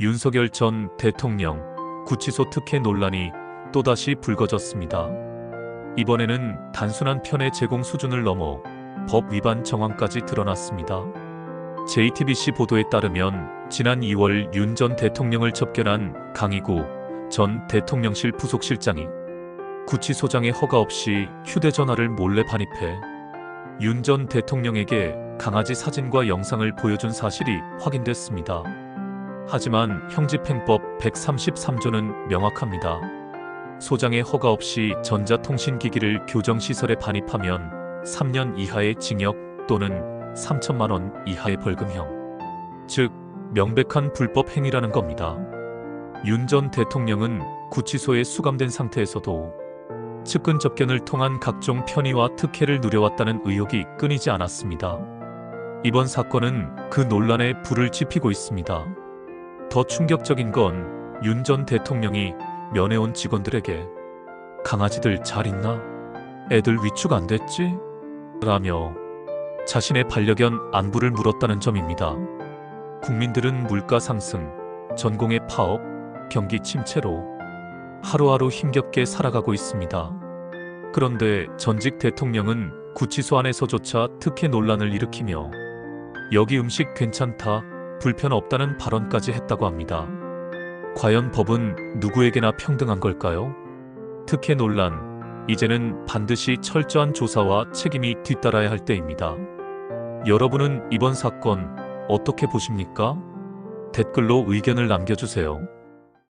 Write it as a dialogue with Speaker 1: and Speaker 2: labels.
Speaker 1: 윤석열 전 대통령 구치소 특혜 논란이 또다시 불거졌습니다. 이번에는 단순한 편의 제공 수준을 넘어 법 위반 정황까지 드러났습니다. JTBC 보도에 따르면 지난 2월 윤 전 대통령을 접견한 강희구 전 대통령실 부속실장이 구치소장의 허가 없이 휴대전화를 몰래 반입해 윤 전 대통령에게 강아지 사진과 영상을 보여준 사실이 확인됐습니다. 하지만 형집행법 133조는 명확합니다. 소장의 허가 없이 전자통신기기를 교정시설에 반입하면 3년 이하의 징역 또는 3천만 원 이하의 벌금형. 즉, 명백한 불법 행위라는 겁니다. 윤 전 대통령은 구치소에 수감된 상태에서도 측근 접견을 통한 각종 편의와 특혜를 누려왔다는 의혹이 끊이지 않았습니다. 이번 사건은 그 논란에 불을 지피고 있습니다. 더 충격적인 건 윤 전 대통령이 면회온 직원들에게 강아지들 잘 있나? 애들 위축 안 됐지? 라며 자신의 반려견 안부를 물었다는 점입니다. 국민들은 물가 상승, 전공의 파업, 경기 침체로 하루하루 힘겹게 살아가고 있습니다. 그런데 전직 대통령은 구치소 안에서조차 특혜 논란을 일으키며 여기 음식 괜찮다, 불편 없다는 발언까지 했다고 합니다. 과연 법은 누구에게나 평등한 걸까요? 특혜 논란, 이제는 반드시 철저한 조사와 책임이 뒤따라야 할 때입니다. 여러분은 이번 사건 어떻게 보십니까? 댓글로 의견을 남겨주세요.